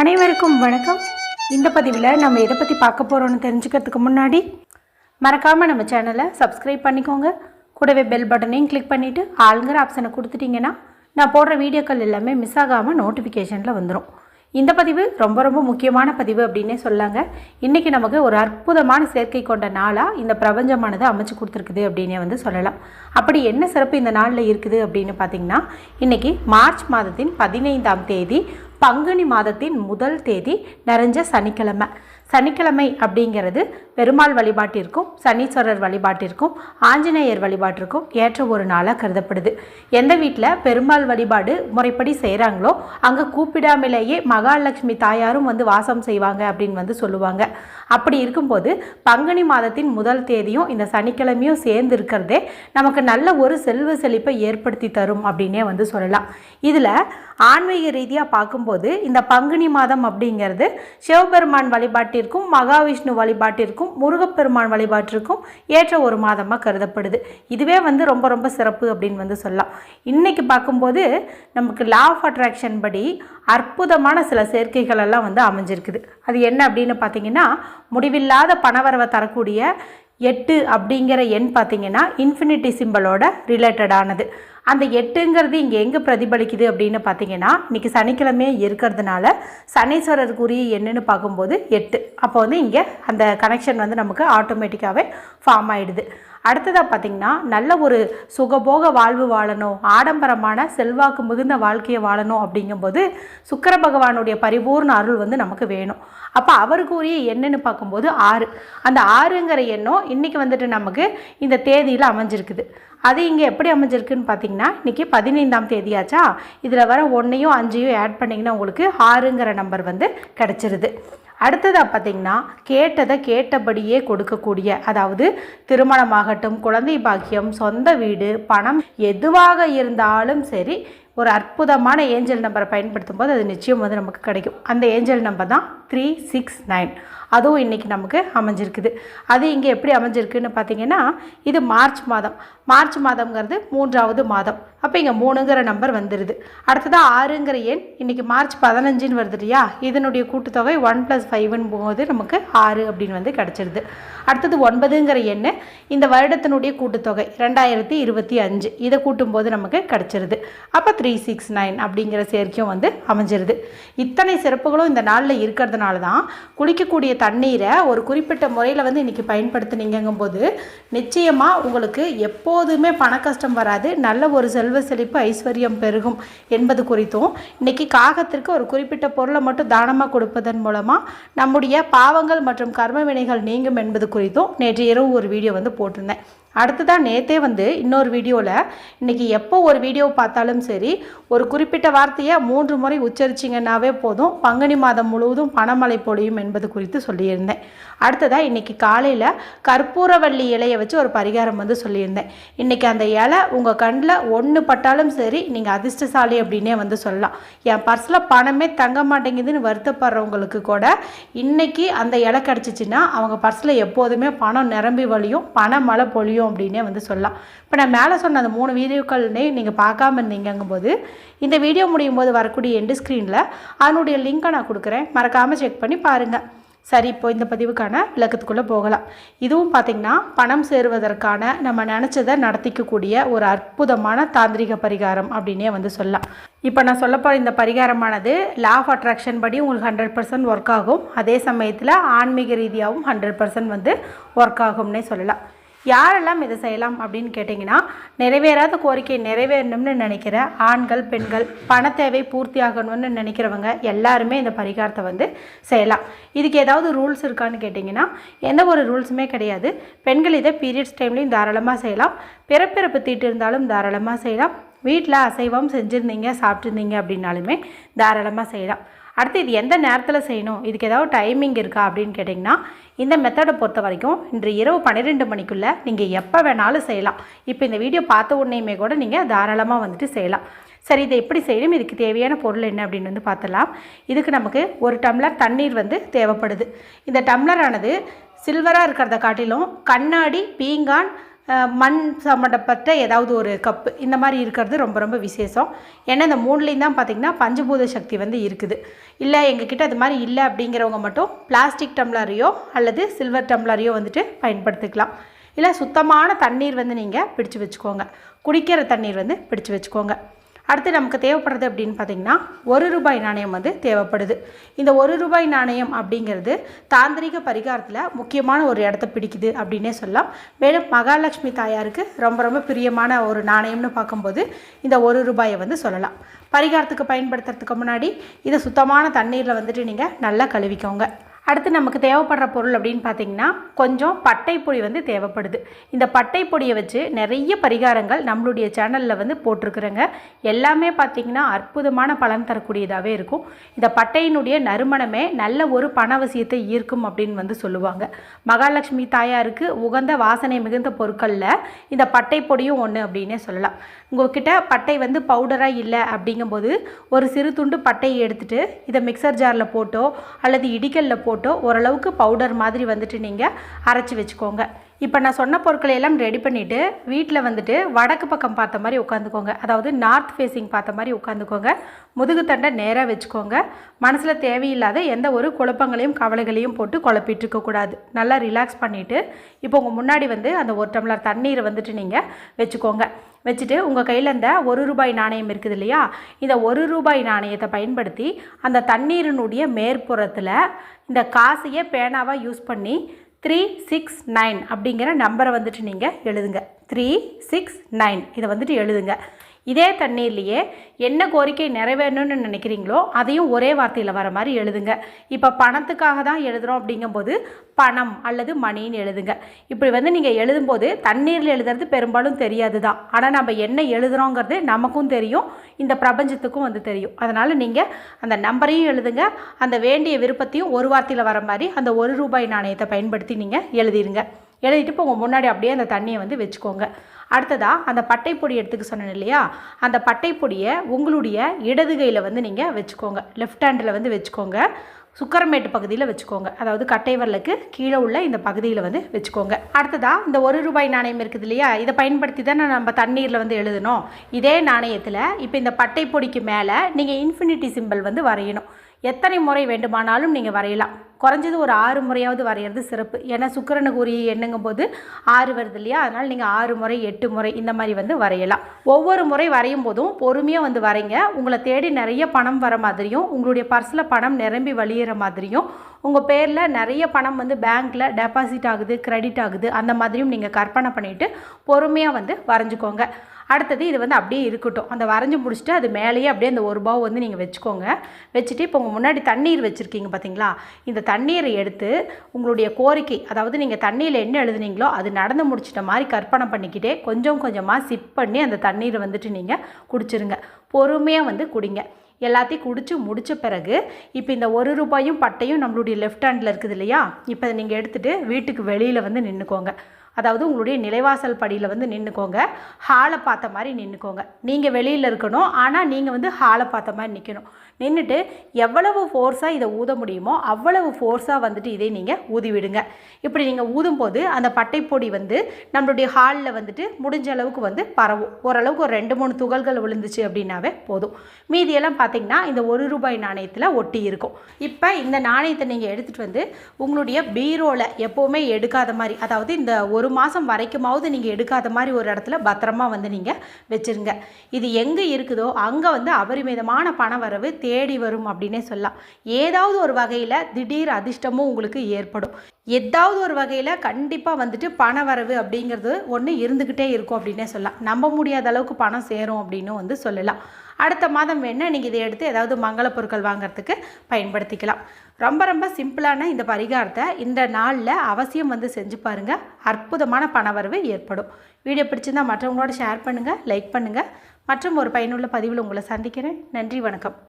அனைவருக்கும் வணக்கம். இந்த பதிவில் நம்ம எதை பற்றி பார்க்க போகிறோம்னு தெரிஞ்சுக்கிறதுக்கு முன்னாடி மறக்காமல் நம்ம சேனலை சப்ஸ்கிரைப் பண்ணிக்கோங்க. கூடவே பெல் பட்டனையும் கிளிக் பண்ணிவிட்டு ஆளுங்கிற ஆப்ஷனை கொடுத்துட்டிங்கன்னா நான் போடுற வீடியோக்கள் எல்லாமே மிஸ் ஆகாமல் நோட்டிஃபிகேஷனில் வந்துடும் இந்த பதிவு ரொம்ப ரொம்ப முக்கியமான பதிவு அப்படின்னே சொல்லாங்க. இன்றைக்கி நமக்கு ஒரு அற்புதமான சேர்க்கை கொண்ட நாளாக இந்த பிரபஞ்சமானது அமைச்சு கொடுத்துருக்குது அப்படின்னே வந்து சொல்லலாம். அப்படி என்ன சிறப்பு இந்த நாளில் இருக்குது அப்படின்னு பார்த்தீங்கன்னா இன்றைக்கி மார்ச் மாதத்தின் பதினைந்தாம் தேதி பங்குனி மாதத்தின் முதல் தேதி நிறைஞ்ச சனிக்கிழமை. சனிக்கிழமை அப்படிங்கிறது பெருமாள் வழிபாட்டிற்கும் சனீஸ்வரர் வழிபாட்டிற்கும் ஆஞ்சநேயர் வழிபாட்டிற்கும் ஏற்ற ஒரு நாளாக கருதப்படுது. எந்த வீட்டில் பெருமாள் வழிபாடு முறைப்படி செய்கிறாங்களோ அங்கே கூப்பிடாமலேயே மகாலட்சுமி தாயாரும் வந்து வாசம் செய்வாங்க அப்படின்னு வந்து சொல்லுவாங்க. அப்படி இருக்கும்போது பங்குனி மாதத்தின் முதல் தேதியும் இந்த சனிக்கிழமையும் சேர்ந்து இருக்கிறதே நமக்கு நல்ல ஒரு செல்வ செழிப்பை ஏற்படுத்தி தரும் அப்படின்னே வந்து சொல்லலாம். இதில் ஆன்மீக ரீதியாக பார்க்கும்போது இந்த பங்குனி மாதம் அப்படிங்கிறது சிவபெருமான் வழிபாட்டிற்கும் மகாவிஷ்ணு வழிபாட்டிற்கும் முருகப்பெருமான் வழிபாட்டிற்கும் ஏற்ற ஒரு மாதமாக கருதப்படுது. இதுவே வந்து ரொம்ப ரொம்ப சிறப்பு அப்படின்னு வந்து சொல்லலாம். இன்றைக்கி பார்க்கும்போது நமக்கு லா ஆஃப் அட்ராக்ஷன் படி அற்புதமான சில சேர்க்கைகள் எல்லாம் வந்து அமைஞ்சிருக்குது. அது என்ன அப்படின்னு பார்த்தீங்கன்னா முடிவில்லாத பணவரவை தரக்கூடிய எட்டு அப்படிங்கிற எண் பார்த்தீங்கன்னா இன்ஃபினிட்டி சிம்பிளோட ரிலேட்டடானது அந்த எட்டுங்கிறது இங்கே எங்கே பிரதிபலிக்குது அப்படின்னு பார்த்தீங்கன்னா இன்றைக்கி சனிக்கிழமையே இருக்கிறதுனால சனீஸ்வரருக்குரிய என்னென்னு பார்க்கும்போது எட்டு. அப்போ வந்து இங்கே அந்த கனெக்ஷன் வந்து நமக்கு ஆட்டோமேட்டிக்காகவே ஃபார்ம் ஆகிடுது அடுத்ததாக பார்த்திங்கன்னா நல்ல ஒரு சுகபோக வாழ்வு வாழணும் ஆடம்பரமான செல்வாக்கு மிகுந்த வாழ்க்கையை வாழணும் அப்படிங்கும்போது சுக்கர பகவானுடைய பரிபூர்ண அருள் வந்து நமக்கு வேணும். அப்போ அவருக்கு உரிய எண்ணுன்னு பார்க்கும்போது ஆறு. அந்த ஆறுங்கிற எண்ணம் இன்றைக்கி வந்துட்டு நமக்கு இந்த தேதியில் அமைஞ்சிருக்குது. அது இங்கே எப்படி அமைஞ்சிருக்குன்னு பார்த்தீங்கன்னா இன்றைக்கி பதினைந்தாம் தேதியாச்சா? இதில் வர ஒன்றையும் அஞ்சையும் ஆட் பண்ணிங்கன்னா உங்களுக்கு ஆறுங்கிற நம்பர் வந்து கிடச்சிருது. அடுத்ததாக பார்த்தீங்கன்னா கேட்டதை கேட்டபடியே கொடுக்கக்கூடிய அதாவது திருமணமாகட்டும் குழந்தை பாக்கியம் சொந்த வீடு பணம் எதுவாக இருந்தாலும் சரி ஒரு அற்புதமான ஏஞ்சல் நம்பரை பயன்படுத்தும் போது அது நிச்சயம் வந்து நமக்கு கிடைக்கும். அந்த ஏஞ்சல் நம்பர் தான் த்ரீ சிக்ஸ் நைன் அதுவும் இன்றைக்கி நமக்கு அமைஞ்சிருக்குது. அது இங்கே எப்படி அமைஞ்சிருக்குன்னு பார்த்தீங்கன்னா இது மார்ச் மாதம். மார்ச் மாதம்ங்கிறது மூன்றாவது மாதம். அப்போ இங்கே மூணுங்கிற நம்பர் வந்துடுது அடுத்ததாக ஆறுங்கிற எண் இன்றைக்கி மார்ச் பதினஞ்சுன்னு வருது இல்லையா? இதனுடைய கூட்டுத்தொகை ஒன் ப்ளஸ் ஃபைவ்னு போது நமக்கு ஆறு அப்படின்னு வந்து கிடச்சிருது. அடுத்தது ஒன்பதுங்கிற எண் இந்த வருடத்தினுடைய கூட்டுத்தொகை ரெண்டாயிரத்தி இருபத்தி அஞ்சு. இதை கூட்டும்போது நமக்கு கிடச்சிருது. அப்போ த்ரீ சிக்ஸ் நைன் அப்படிங்கிற சேர்க்கையும் வந்து அமைஞ்சிருது. இத்தனை சிறப்புகளும் இந்த நாளில் இருக்கிறதுனால தான் குளிக்கக்கூடிய தண்ணீரை ஒரு குறிப்பிட்ட முறையில் வந்து இன்றைக்கி பயன்படுத்துனீங்கும் போது நிச்சயமாக உங்களுக்கு எப்போதுமே பண கஷ்டம் வராது. நல்ல ஒரு செல்வ செழிப்பு ஐஸ்வர்யம் பெருகும் என்பது குறித்தும் இன்றைக்கி காகத்திற்கு ஒரு குறிப்பிட்ட பொருளை மட்டும் தானமாக கொடுப்பதன் மூலமாக நம்முடைய பாவங்கள் மற்றும் கர்ம வினைகள் நீங்கும் என்பது குறித்தும் நேற்று இரவு ஒரு வீடியோ வந்து போட்டிருந்தேன். அடுத்ததான் நேற்றே வந்து இன்னொரு வீடியோவில் இன்றைக்கி எப்போ ஒரு வீடியோ பார்த்தாலும் சரி ஒரு குறிப்பிட்ட வார்த்தையை மூன்று முறை உச்சரிச்சிங்கன்னாவே போதும். பங்குனி மாதம் முழுவதும் பணமழை பொழியும் என்பது குறித்து சொல்லியிருந்தேன். அடுத்ததாக இன்றைக்கி காலையில் கற்பூரவள்ளி இலையை வச்சு ஒரு பரிகாரம் வந்து சொல்லியிருந்தேன். இன்றைக்கி அந்த இலை உங்கள் கண்ணில் ஒன்று பட்டாலும் சரி நீங்கள் அதிர்ஷ்டசாலி அப்படின்னே வந்து சொல்லலாம். என் பர்ஸில் பணமே தங்க மாட்டேங்குதுன்னு வருத்தப்படுறவங்களுக்கு கூட இன்றைக்கி அந்த இலை கிடச்சிச்சின்னா அவங்க பர்ஸில் எப்போதுமே பணம் நிரம்பி வழியும் பணமழை மழை பொழியும் அப்படின்னே வந்து சொல்லலாம். இப்போ நான் மேலே சொன்ன அந்த மூணு வீடியோக்கள்னே நீங்கள் பார்க்காம இருந்தீங்கங்கும்போது இந்த வீடியோ முடியும் போது வரக்கூடிய எண்டு ஸ்க்ரீனில் அதனுடைய லிங்க்கை நான் கொடுக்குறேன். மறக்காமல் செக் பண்ணி பாருங்கள் சரி இப்போ இந்த பதிவுக்கான விளக்கத்துக்குள்ளே போகலாம். இதுவும் பார்த்திங்கன்னா பணம் சேருவதற்கான நம்ம நினச்சதை நடத்திக்கக்கூடிய ஒரு அற்புதமான தாந்திரிக பரிகாரம் அப்படின்னே வந்து சொல்லலாம். இப்போ நான் சொல்ல போகிற இந்த பரிகாரமானது லா ஆஃப் அட்ராக்ஷன் படி உங்களுக்கு ஹண்ட்ரட் பர்சன்ட் ஒர்க் ஆகும். அதே சமயத்தில் ஆன்மீக ரீதியாகவும் ஹண்ட்ரட் பர்சன்ட் வந்து ஒர்க் ஆகும்னே சொல்லலாம். யாரெல்லாம் இதை செய்யலாம் அப்படின்னு கேட்டிங்கன்னா நிறைவேறாத கோரிக்கை நிறைவேறணும்னு நினைக்கிற ஆண்கள் பெண்கள் பண தேவை பூர்த்தி ஆகணும்னு நினைக்கிறவங்க எல்லாருமே இந்த பரிகாரத்தை வந்து செய்யலாம். இதுக்கு ஏதாவது ரூல்ஸ் இருக்கான்னு கேட்டிங்கன்னா எந்த ஒரு ரூல்ஸுமே கிடையாது. பெண்கள் இதை பீரியட்ஸ் டைம்லையும் தாராளமாக செய்யலாம். பிறப்பிறப்பு தீட்டு இருந்தாலும் தாராளமாக செய்யலாம். வீட்டில் அசைவம் செஞ்சுருந்தீங்க சாப்பிட்ருந்தீங்க அப்படின்னாலுமே தாராளமாக செய்யலாம். அடுத்து இது எந்த நேரத்தில் செய்யணும்? இதுக்கு ஏதாவது டைமிங் இருக்கா அப்படின்னு கேட்டிங்கன்னா இந்த மெத்தடை பொறுத்த வரைக்கும் இன்று இரவு பன்னிரெண்டு மணிக்குள்ளே நீங்கள் எப்போ வேணாலும் செய்யலாம். இப்போ இந்த வீடியோ பார்த்த உடனேயுமே கூட நீங்கள் தாராளமாக வந்துட்டு செய்யலாம். சரி இதை எப்படி செய்யணும்? இதுக்கு தேவையான பொருள் என்ன அப்படின்னு வந்து பார்த்தலாம் இதுக்கு நமக்கு ஒரு டம்ளர் தண்ணீர் வந்து தேவைப்படுது. இந்த டம்ளரானது சில்வராக இருக்கிறத காட்டிலும் கண்ணாடி பீங்கான் மண் சம்மந்தப்பட்ட ஏதாவது ஒரு கப்பு இந்த மாதிரி இருக்கிறது ரொம்ப ரொம்ப விசேஷம். ஏன்னா இந்த மூணுலேயும் தான் பார்த்திங்கன்னா பஞ்சபூத சக்தி வந்து இருக்குது. இல்லை எங்ககிட்ட அது மாதிரி இல்லை அப்படிங்கிறவங்க மட்டும் பிளாஸ்டிக் டம்ளரையோ அல்லது சில்வர் டம்ளரையோ வந்துட்டு பயன்படுத்திக்கலாம். இல்லை சுத்தமான தண்ணீர் வந்து நீங்கள் பிடிச்சு வச்சுக்கோங்க. குடிக்கிற தண்ணீர் வந்து பிடிச்சு வச்சுக்கோங்க. அடுத்து நமக்கு தேவைப்படுறது அப்படின்னு பார்த்தீங்கன்னா ஒரு ரூபாய் நாணயம் வந்து தேவைப்படுது. இந்த ஒரு ரூபாய் நாணயம் அப்படிங்கிறது தாந்திரிக பரிகாரத்தில் முக்கியமான ஒரு இடத்த பிடிக்குது அப்படின்னே சொல்லலாம். மேலும் மகாலட்சுமி தாயாருக்கு ரொம்ப ரொம்ப பிரியமான ஒரு நாணயம்னு பார்க்கும்போது இந்த ஒரு ரூபாயை வந்து சொல்லலாம். பரிகாரத்துக்கு பயன்படுத்துறதுக்கு முன்னாடி இதை சுத்தமான தண்ணீரில் வந்துட்டு நீங்கள் நல்லா கழுவிக்கோங்க. அடுத்து நமக்கு தேவைப்படுற பொருள் அப்படின்னு பார்த்தீங்கன்னா கொஞ்சம் பட்டை பொடி வந்து தேவைப்படுது. இந்த பட்டை பொடியை வச்சு நிறைய பரிகாரங்கள் நம்மளுடைய சேனலில் வந்து போட்டிருக்குறேங்க. எல்லாமே பார்த்தீங்கன்னா அற்புதமான பலன் தரக்கூடியதாகவே இருக்கும். இந்த பட்டையினுடைய நறுமணமே நல்ல ஒரு பணவசியத்தை ஈர்க்கும் அப்படின்னு வந்து சொல்லுவாங்க. மகாலட்சுமி தாயாருக்கு உகந்த வாசனை மிகுந்த பொருட்களில் இந்த பட்டைப்பொடியும் ஒன்று அப்படின்னே சொல்லலாம். உங்கள்கிட்ட பட்டை வந்து பவுடராக இல்லை அப்படிங்கும்போது ஒரு சிறு துண்டு பட்டையை எடுத்துகிட்டு இதை மிக்சர் ஜாரில் போட்டோ அல்லது இடிக்கல்ல போட்டோ ஓரளவுக்கு பவுடர் மாதிரி வந்துட்டு நீங்கள் அரைச்சி வச்சுக்கோங்க. இப்போ நான் சொன்ன பொருட்களை எல்லாம் ரெடி பண்ணிவிட்டு வீட்டில் வந்துட்டு வடக்கு பக்கம் பார்த்த மாதிரி உட்காந்துக்கோங்க. அதாவது நார்த் ஃபேஸிங் பார்த்த மாதிரி உட்காந்துக்கோங்க. முதுகு தண்டை நேராக வச்சுக்கோங்க. மனசில் தேவையில்லாத எந்த ஒரு குழப்பங்களையும் கவலைகளையும் போட்டு குழப்பிட்டு இருக்கக்கூடாது நல்லா ரிலாக்ஸ் பண்ணிவிட்டு இப்போ உங்கள் முன்னாடி வந்து அந்த ஒரு டம்ளர் தண்ணீரை வந்துட்டு நீங்கள் வச்சுக்கோங்க. வச்சுட்டு உங்கள் கையில் இந்த ஒரு ரூபாய் நாணயம் இருக்குது இல்லையா? இந்த ஒரு ரூபாய் நாணயத்தை பயன்படுத்தி அந்த தண்ணீரினுடைய மேற்புறத்தில் இந்த காசையே பேனாவாக யூஸ் பண்ணி த்ரீ சிக்ஸ் நைன் அப்படிங்கிற நம்பரை வந்துட்டு நீங்கள் எழுதுங்க. த்ரீ சிக்ஸ் நைன் இதை வந்துட்டு எழுதுங்க. இதே தண்ணீர்லேயே என்ன கோரிக்கை நிறைவேறணும்னு நினைக்கிறீங்களோ அதையும் ஒரே வார்த்தையில் வர மாதிரி எழுதுங்க. இப்போ பணத்துக்காக தான் எழுதுகிறோம் அப்படிங்கும்போது பணம் அல்லது மணின்னு எழுதுங்க. இப்படி வந்து நீங்கள் எழுதும்போது தண்ணீரில் எழுதுறது பெரும்பாலும் தெரியாது தான் ஆனால் நம்ம என்ன எழுதுகிறோங்கிறது நமக்கும் தெரியும் இந்த பிரபஞ்சத்துக்கும் வந்து தெரியும். அதனால் நீங்கள் அந்த நம்பரையும் எழுதுங்க அந்த வேண்டிய விருப்பத்தையும் ஒரு வார்த்தையில் வர மாதிரி அந்த ஒரு ரூபாய் நாணயத்தை பயன்படுத்தி நீங்கள் எழுதிடுங்க எழுதிட்டு இப்போ உங்கள் முன்னாடி அப்படியே அந்த தண்ணியை வந்து வச்சுக்கோங்க. அடுத்ததாக அந்த பட்டை பொடி எடுத்துக்க சொன்னேன் இல்லையா? அந்த பட்டைப்பொடியை உங்களுடைய இடது கையில் வந்து நீங்கள் வச்சுக்கோங்க. லெஃப்ட் ஹேண்டில் வந்து வச்சுக்கோங்க. சுக்கரமேட்டு பகுதியில் வச்சுக்கோங்க. அதாவது கட்டைவரலுக்கு கீழே உள்ள இந்த பகுதியில் வந்து வச்சுக்கோங்க. அடுத்ததாக இந்த ஒரு ரூபாய் நாணயம் இருக்குது இல்லையா? இதை பயன்படுத்தி தானே நம்ம தண்ணீரில் வந்து எழுதணும். இதே நாணயத்தில் இப்போ இந்த பட்டை பொடிக்கு மேலே நீங்கள் இன்ஃபினிட்டி சிம்பிள் வந்து வரையணும். எத்தனை முறை வேண்டுமானாலும் நீங்கள் வரையலாம். குறைஞ்சது ஒரு ஆறு முறையாவது வரைகிறது சிறப்பு. ஏன்னா சுக்கிரனுக்கு உரிய எண்ணுங்கும் போது ஆறு வருது இல்லையா? அதனால் நீங்கள் ஆறு முறை எட்டு முறை இந்த மாதிரி வந்து வரையலாம். ஒவ்வொரு முறை வரையும் போதும் பொறுமையாக வந்து வரைங்க. உங்களை தேடி நிறைய பணம் வர மாதிரியும் உங்களுடைய பர்ஸில் பணம் நிரம்பி வழியிற மாதிரியும் உங்கள் பேரில் நிறைய பணம் வந்து பேங்க்கில் டெபாசிட் ஆகுது கிரெடிட் ஆகுது அந்த மாதிரியும் நீங்கள் கற்பனை பண்ணிவிட்டு பொறுமையாக வந்து வரைஞ்சிக்கோங்க. அடுத்தது இது வந்து அப்படியே இருக்கட்டும். அந்த வரைஞ்சி முடிச்சுட்டு அது மேலேயே அப்படியே அந்த ஒரு பாவ் வந்து நீங்கள் வச்சுக்கோங்க. வச்சுட்டு இப்போ உங்கள் முன்னாடி தண்ணீர் வச்சுருக்கீங்க பார்த்தீங்களா இந்த தண்ணீரை எடுத்து உங்களுடைய கோரிக்கை அதாவது நீங்கள் தண்ணியில் என்ன எழுதுனீங்களோ அது நடந்து முடிச்சிட்ட மாதிரி கற்பனை பண்ணிக்கிட்டே கொஞ்சம் கொஞ்சமாக சிப் பண்ணி அந்த தண்ணீரை வந்துட்டு நீங்கள் குடிச்சிருங்க. பொறுமையாக வந்து குடிங்க. எல்லாத்தையும் குடித்து முடிச்ச பிறகு இப்போ இந்த ஒரு ரூபாயும் பட்டையும் நம்மளுடைய லெஃப்ட் ஹேண்டில் இருக்குது இல்லையா? இப்போ அதை நீங்கள் எடுத்துகிட்டு வீட்டுக்கு வெளியில் வந்து நின்றுக்கோங்க அதாவது உங்களுடைய நிலைவாசல் படியில் வந்து நின்றுக்கோங்க ஹாலை பார்த்த மாதிரி நின்றுக்கோங்க நீங்கள் வெளியில் இருக்கணும். ஆனால் நீங்கள் வந்து ஹாலை பார்த்த மாதிரி நிற்கணும் நின்றுட்டு எவ்வளவு ஃபோர்ஸாக இதை ஊத முடியுமோ அவ்வளவு ஃபோர்ஸாக வந்துட்டு இதை நீங்கள் ஊதி விடுங்க. இப்படி நீங்கள் ஊதும்போது அந்த பட்டைப்பொடி வந்து நம்மளுடைய ஹாலில் வந்துட்டு முடிஞ்ச அளவுக்கு வந்து பரவும். ஓரளவுக்கு ஒரு ரெண்டு மூணு துகள்கள் விழுந்துச்சு அப்படின்னாவே போதும். மீதியெல்லாம் பார்த்தீங்கன்னா இந்த ஒரு ரூபாய் நாணயத்தில் ஒட்டி இருக்கும். இப்போ இந்த நாணயத்தை நீங்கள் எடுத்துகிட்டு வந்து உங்களுடைய பீரோவில் எப்போவுமே எடுக்காத மாதிரி அதாவது இந்த ஒரு ஒரு மாதம் வரைக்குமாவது நீங்கள் எடுக்காத மாதிரி ஒரு இடத்துல பத்திரமா வந்து நீங்கள் வச்சுருங்க. இது எங்கே இருக்குதோ அங்கே வந்து அபரிமிதமான பண வரவு தேடி வரும் அப்படின்னே சொல்லலாம். ஏதாவது ஒரு வகையில் திடீர் அதிர்ஷ்டமும் உங்களுக்கு ஏற்படும். ஏதாவது ஒரு வகையில் கண்டிப்பாக வந்துட்டு பண வரவு அப்படிங்கிறது ஒன்று இருந்துக்கிட்டே இருக்கும் அப்படின்னே சொல்லலாம். நம்ப முடியாத அளவுக்கு பணம் சேரும் அப்படின்னு வந்து சொல்லலாம். அடுத்த மாதம் வேணால் நீங்கள் இதை எடுத்து ஏதாவது மங்கள பொருட்கள் வாங்குறதுக்கு பயன்படுத்திக்கலாம். ரொம்ப ரொம்ப சிம்பிளான இந்த பரிகாரத்தை இந்த நாளில் அவசியம் வந்து செஞ்சு பாருங்கள் அற்புதமான பணவரவு ஏற்படும். வீடியோ பிடிச்சிருந்தால் மற்றவங்களோட ஷேர் பண்ணுங்கள் லைக் பண்ணுங்கள் மற்றும் ஒரு பயனுள்ள பதிவில் உங்களை சந்திக்கிறேன். நன்றி வணக்கம்.